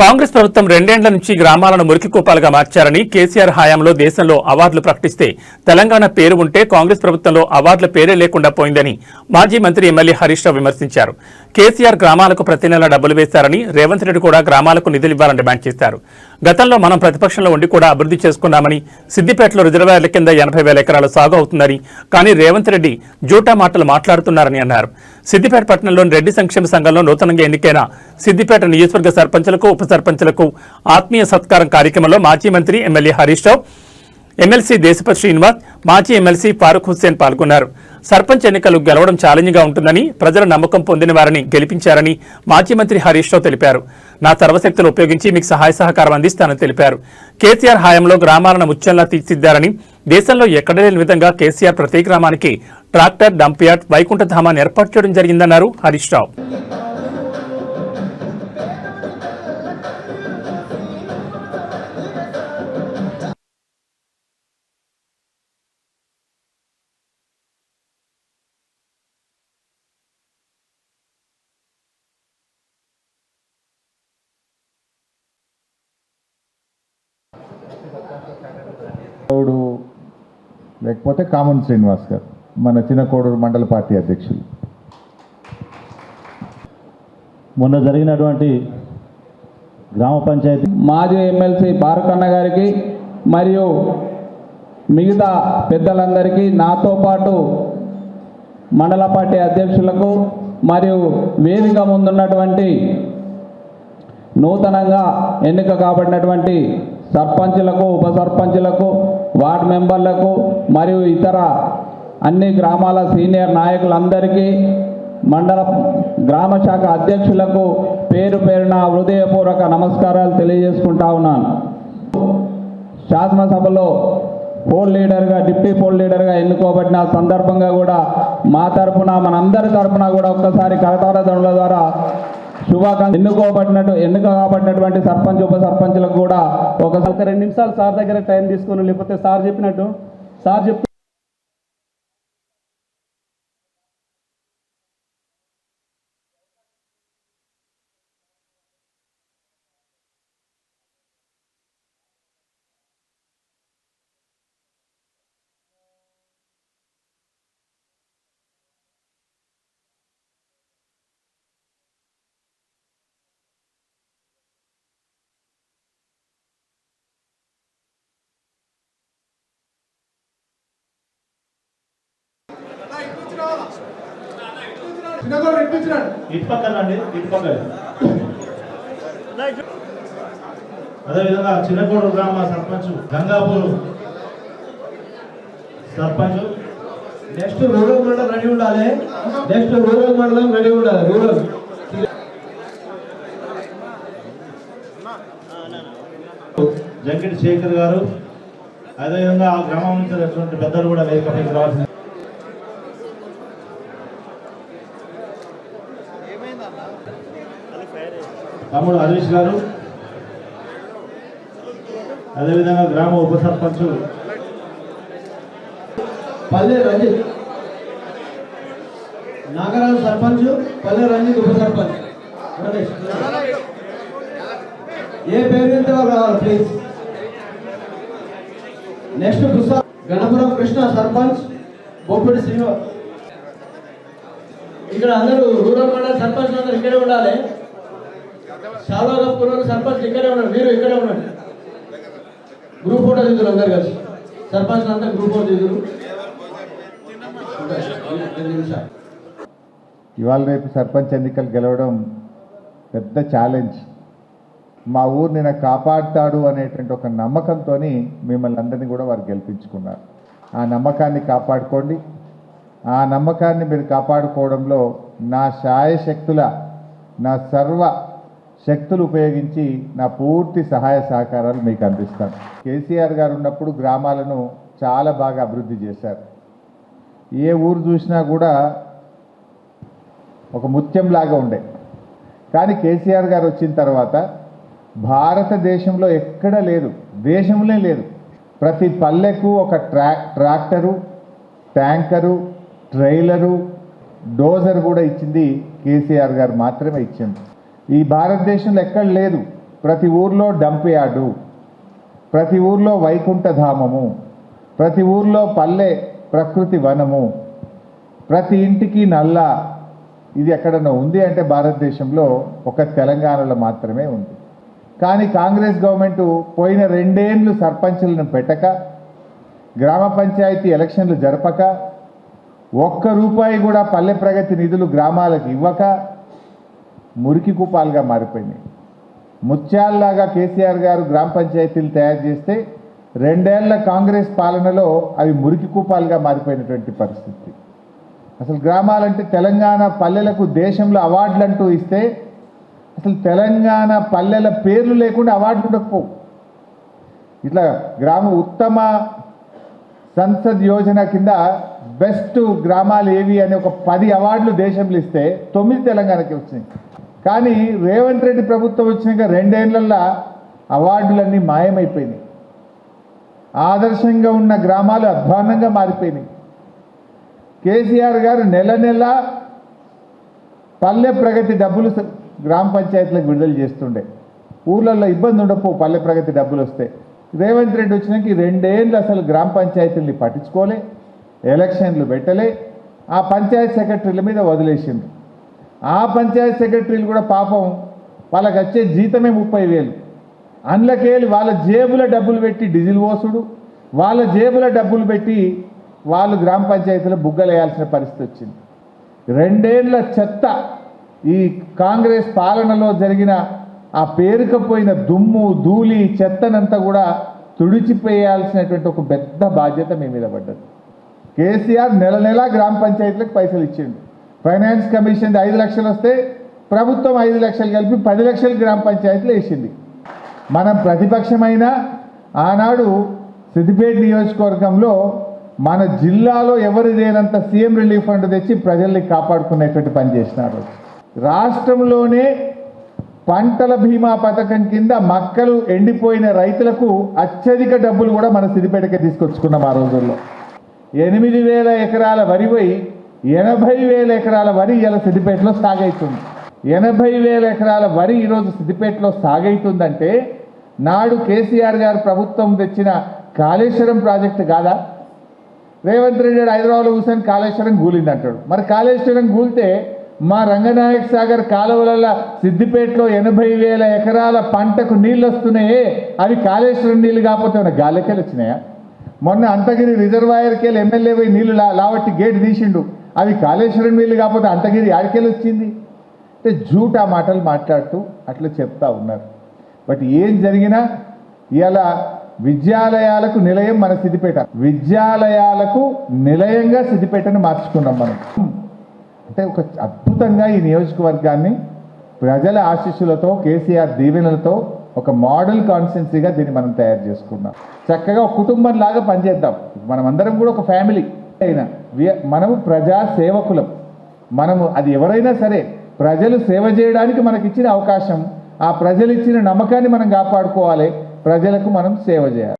కాంగ్రెస్ ప్రభుత్వం రెండేండ్ల నుంచి గ్రామాలను మురికి కూపాలుగా మార్చారని కేసీఆర్ హయాంలో దేశంలో అవార్డులు ప్రకటిస్తే తెలంగాణ పేరు ఉంటే కాంగ్రెస్ ప్రభుత్వంలో అవార్డుల పేరే లేకుండా పోయిందని మాజీ మంత్రి ఎమ్మెల్యే హరీష్ రావు విమర్శించారు. కేసీఆర్ గ్రామాలకు ప్రతి నెల డబ్బులు వేశారని రేవంత్ రెడ్డి కూడా గ్రామాలకు నిధులు ఇవ్వాలని డిమాండ్ చేశారు. గతంలో మనం ప్రతిపక్షంలో ఉండి కూడా అభివృద్ధి చేసుకున్నామని సిద్దిపేటలో రిజర్వాయర్ల కింద ఎనభై వేల ఎకరాలు సాగు అవుతుందని కానీ రేవంత్ రెడ్డి జూటా మాటలు మాట్లాడుతున్నారని అన్నారు. సిద్దిపేట పట్టణంలోని రెడ్డి సంక్షేమ సంఘంలో నూతనంగా ఎన్నికైన సిద్దిపేట నియోజకవర్గ సర్పంచులకు ఉప సర్పంచులకు ఆత్మీయ సత్కారం కార్యక్రమంలో మాజీ మంత్రి ఎమ్మెల్యే హరీష్ రావు ఎమ్మెల్సీ దేశపతి శ్రీనివాస్ మాజీ ఎమ్మెల్సీ ఫారూక్ హుస్సేన్ పాల్గొన్నారు. సర్పంచ్ ఎన్నికలు గెలవడం ఛాలెంజ్గా ఉంటుందని ప్రజల నమ్మకం పొందిన వారిని గెలిపించారని మాజీ మంత్రి హరీష్ రావు తెలిపారు. నా సర్వశక్తులు ఉపయోగించి మీకు సహాయ సహకారం అందిస్తానని తెలిపారు. కేసీఆర్ హయాంలో గ్రామాలను ముత్యంలా తీర్చిద్దారని దేశంలో ఎక్కడ లేని విధంగా కేసీఆర్ ప్రతి గ్రామానికి ట్రాక్టర్ డంప్ యార్డ్ వైకుంఠధామాన్ని ఏర్పాటు చేయడం జరిగిందన్నారు హరీష్ రావు. లేకపోతే కామన్ శ్రీనివాస్ గారు మన చిన్నకోడూరు మండల పార్టీ అధ్యక్షులు. మొన్న జరిగినటువంటి గ్రామ పంచాయతీ మాజీ ఎమ్మెల్సీ బారకన్న గారికి మరియు మిగతా పెద్దలందరికీ నాతో పాటు మండల పార్టీ అధ్యక్షులకు మరియు వేదిక ముందున్నటువంటి నూతనంగా ఎన్నిక కాబడినటువంటి సర్పంచులకు ఉప సర్పంచులకు వార్డు మెంబర్లకు మరియు ఇతర అన్ని గ్రామాల సీనియర్ నాయకులందరికీ మండల గ్రామ శాఖ అధ్యక్షులకు పేరు పేరున హృదయపూర్వక నమస్కారాలు తెలియజేసుకుంటా ఉన్నాను. శాసనసభలో పోల్ లీడర్గా డిప్యూటీ పోల్ లీడర్గా ఎన్నుకోబడిన సందర్భంగా కూడా మా తరపున మనందరి తరఫున కూడా ఒక్కసారి కరతార ద్వారా శుభాకాంక్ష ఎన్నుకోబడినట్టు ఎన్నిక కాబడినటువంటి సర్పంచ్ ఉప సర్పంచ్లకు కూడా ఒక రెండు నిమిషాలు సార్ దగ్గర టైం తీసుకొని లేకపోతే సార్ చెప్పినట్టు. సార్ చెప్ ఇటు పక్కన రండి ఇటు పక్కన అదేవిధంగా చిన్నకోడు గ్రామ సర్పంచ్ గంగాపూర్ సర్పంచ్. నెక్స్ట్ రూరల్ మండలం రెడీ ఉండాలి. నెక్స్ట్ రూరల్ మండలం రెడీ ఉండాలి. రూరల్. జంకిటి శేఖర్ గారు. అదేవిధంగా ఆ గ్రామం నుంచి పెద్దలు కూడా వేదికపైకి రావాల్సింది. తమ్ముడు హరీష్ గారు. అదేవిధంగా గ్రామ ఉప సర్పంచ్. పల్లె రంజిత్. నాగరాజు సర్పంచ్ పల్లె రంజిత్ ఉప సర్పంచ్. ఏ పేరు మీద వాళ్ళు రావాలి ప్లీజ్ నెక్స్ట్ పుస్తక. గణపురం కృష్ణ సర్పంచ్ బొప్పిడి శ్రీనివాస్. ఇక్కడ అందరూ రూరల్ మండల సర్పంచ్ అందరూ ఇక్కడే ఉండాలి. చాలా పురోలు సర్పంచ్ ఇక్కడే ఉన్నారు. మీరు ఇక్కడే ఉండండి. గ్రూప్ ఫోటో దిగురు అందరు కలిసి. సర్పంచ్ అంతా గ్రూప్ ఫోటో దిగురు ఇవాళ రేపు సర్పంచ్ ఎన్నికలు గెలవడం పెద్ద ఛాలెంజ్ మా ఊరిని నాకు కాపాడుతాడు అనేటువంటి ఒక నమ్మకంతో మిమ్మల్ని అందరినీ కూడా వారు గెలిపించుకున్నారు. ఆ నమ్మకాన్ని కాపాడుకోండి. ఆ నమ్మకాన్ని మీరు కాపాడుకోవడంలో నా శాయశక్తుల నా సర్వ శక్తులు ఉపయోగించి నా పూర్తి సహాయ సహకారాలు మీకు అందిస్తాను. కేసీఆర్ గారు ఉన్నప్పుడు గ్రామాలను చాలా బాగా అభివృద్ధి చేశారు. ఏ ఊరు చూసినా కూడా ఒక ముత్యంలాగా ఉండే. కానీ కేసీఆర్ గారు వచ్చిన తర్వాత భారతదేశంలో ఎక్కడ లేదు దేశంలో లేదు. ప్రతి పల్లెకు ఒక ట్రా ట్రాక్టరు ట్యాంకరు ట్రైలరు డోజర్ కూడా ఇచ్చింది కేసీఆర్ గారు మాత్రమే ఇచ్చింది. ఈ భారతదేశంలో ఎక్కడ లేదు. ప్రతి ఊర్లో డంప్ యార్డు ప్రతి ఊర్లో వైకుంఠధామము ప్రతి ఊర్లో పల్లె ప్రకృతి వనము ప్రతి ఇంటికి నల్ల. ఇది ఎక్కడన్నా ఉంది అంటే భారతదేశంలో ఒక తెలంగాణలో మాత్రమే ఉంది. కానీ కాంగ్రెస్ గవర్నమెంట్ పోయిన రెండేండ్లు సర్పంచులను పెట్టక గ్రామ పంచాయతీ ఎలక్షన్లు జరపక ఒక్క రూపాయి కూడా పల్లె ప్రగతి నిధులు గ్రామాలకు ఇవ్వక మురికి కూపాలుగా మారిపోయినాయి. ముత్యాల్లాగా కేసీఆర్ గారు గ్రామ పంచాయతీలు తయారు చేస్తే రెండేళ్ళ కాంగ్రెస్ పాలనలో అవి మురికి కూపాలుగా మారిపోయినటువంటి పరిస్థితి. అసలు గ్రామాలంటే తెలంగాణ పల్లెలకు దేశంలో అవార్డులు అంటూ ఇస్తే అసలు తెలంగాణ పల్లెల పేర్లు లేకుండా అవార్డులు ఉండకపోవు. ఇట్లా గ్రామ ఉత్తమ సంసద్ యోజన కింద బెస్ట్ గ్రామాలు ఏవి అని ఒక పది అవార్డులు దేశంలో ఇస్తే తొమ్మిది తెలంగాణకి వచ్చినాయి. కానీ రేవంత్ రెడ్డి ప్రభుత్వం వచ్చినాక రెండేళ్ళల్లో అవార్డులన్నీ మాయమైపోయినాయి. ఆదర్శంగా ఉన్న గ్రామాలు అధ్వానంగా మారిపోయినాయి. కేసీఆర్ గారు నెల నెల పల్లె ప్రగతి డబ్బులు గ్రామ పంచాయతీలకు విడుదల చేస్తుండే. ఊర్లలో ఇబ్బంది ఉండపో పల్లె ప్రగతి డబ్బులు వస్తే. రేవంత్ రెడ్డి వచ్చినాక ఈ రెండేళ్ళు అసలు గ్రామ పంచాయతీల్ని పట్టించుకోలే ఎలక్షన్లు పెట్టలే ఆ పంచాయత్ సెక్రటరీల మీద వదిలేసిండు ఆ పంచాయత్ సెక్రటరీలు కూడా పాపం వాళ్ళకి వచ్చే జీతమే ముప్పై వేలు. అందులోకెళ్ళి వాళ్ళ జేబుల డబ్బులు పెట్టి డీజిల్ పోసుడు వాళ్ళ జేబుల డబ్బులు పెట్టి వాళ్ళు గ్రామ పంచాయతీలో బుగ్గలేయాల్సిన పరిస్థితి వచ్చింది. రెండేళ్ళ చెత్త ఈ కాంగ్రెస్ పాలనలో జరిగిన ఆ పేరుకపోయిన దుమ్ము ధూళి చెత్తనంతా కూడా తుడిచిపోయాల్సినటువంటి ఒక పెద్ద బాధ్యత మీ మీద పడ్డది. కేసీఆర్ నెల నెలా గ్రామ పంచాయతీలకు పైసలు ఇచ్చిండు. ఫైనాన్స్ కమిషన్ ఐదు లక్షలు వస్తే ప్రభుత్వం ఐదు లక్షలు కలిపి పది లక్షలు గ్రామ పంచాయతీలు వేసింది. మనం ప్రతిపక్షమైన ఆనాడు సిద్దిపేట నియోజకవర్గంలో మన జిల్లాలో ఎవరు లేనంత సీఎం రిలీఫ్ ఫండ్ తెచ్చి ప్రజల్ని కాపాడుకునేటువంటి పని చేసినారు. రాష్ట్రంలోనే పంటల బీమా పథకం కింద మక్కలు ఎండిపోయిన రైతులకు అత్యధిక డబ్బులు కూడా మన సిద్దిపేటకే తీసుకొచ్చుకున్నాం ఆ రోజుల్లో. ఎనిమిది వేల ఎకరాల వరి పోయి ఎనభై వేల ఎకరాల వరి ఇలా సిద్దిపేటలో సాగైతుంది. ఎనభై వేల ఎకరాల వరి ఈరోజు సిద్దిపేటలో సాగైతుందంటే నాడు కేసీఆర్ గారు ప్రభుత్వం తెచ్చిన కాళేశ్వరం ప్రాజెక్టు కాదా? రేవంత్ రెడ్డి గారు హైదరాబాద్లో కూర్చొని కాళేశ్వరం గూలింది అంటాడు మరి కాళేశ్వరం గూలితే మా రంగనాయక సాగర్ కాలువల సిద్దిపేటలో ఎనభై వేల ఎకరాల పంటకు నీళ్ళు వస్తున్నాయే అవి కాళేశ్వరం నీళ్ళు కాకపోతే ఉన్న గాలికెళ్ళి వచ్చినాయా మొన్న అంతగిరి రిజర్వాయర్కి వెళ్ళి ఎమ్మెల్యే పోయి నీళ్ళు లావట్టి గేట్ తీసిండు. అవి కాళేశ్వరం నీళ్ళు కాకపోతే అంతగిరి ఆడికెళ్ళి వచ్చింది? అంటే జూటా మాటలు మాట్లాడుతూ అట్లా చెప్తా ఉన్నారు. బట్ ఏం జరిగినా ఇలా విద్యాలయాలకు నిలయం మన సిద్దిపేట. విద్యాలయాలకు నిలయంగా సిద్దిపేటను మార్చుకున్నాం మనం. అంటే ఒక అద్భుతంగా ఈ నియోజకవర్గాన్ని ప్రజల ఆశీస్సులతో కేసీఆర్ దీవెనలతో ఒక మోడల్ కాన్స్టెన్సీగా దీన్ని మనం తయారు చేసుకున్నాం. చక్కగా కుటుంబంలాగా కుటుంబం లాగా పనిచేద్దాం. మనం అందరం కూడా ఒక ఫ్యామిలీ. అయినా వి- మనము ప్రజా సేవకులం. మనము అది ఎవరైనా సరే ప్రజలు సేవ చేయడానికి మనకి ఇచ్చిన అవకాశం ఆ ప్రజలు ఇచ్చిన నమ్మకాన్ని మనం కాపాడుకోవాలి ప్రజలకు మనం సేవ చేయాలి.